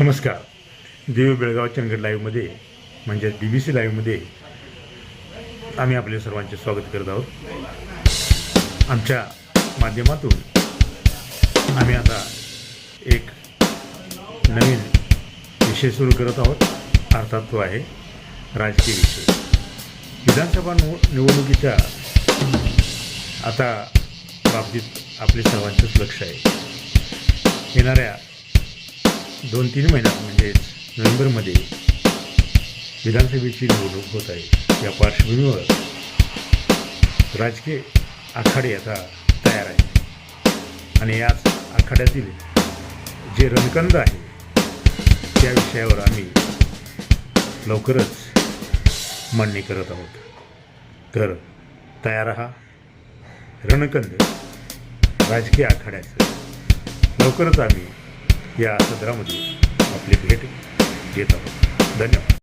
नमस्कार. देव बेळगाव चंदगड लाईव्हमध्ये म्हणजे बी B C लाईव्हमध्ये आम्ही आपले सर्वांचे स्वागत करत आहोत. आमच्या माध्यमातून आम्ही आता एक नवीन विषय सुरू करत आहोत. अर्थात तो आहे राजकीय विषय. विधानसभा निव निवडणुकीच्या आता बाबतीत आपले सर्वांचंच लक्ष आहे. येणाऱ्या दोन तीन महिन्यात म्हणजेच नोव्हेंबरमध्ये विधानसभेची निवडणूक होत आहे. या पार्श्वभूमीवर राजकीय आखाडे आता तयार आहे आणि याच आखाड्यातील जे रणकंद आहे त्या विषयावर आम्ही लवकरच मांडणी करत आहोत. तर तयार राहा. रणकंद राजकीय आखाड्याचं. लवकरच आम्ही या सदरामध्ये आपली भेट घेत आहोत. धन्यवाद.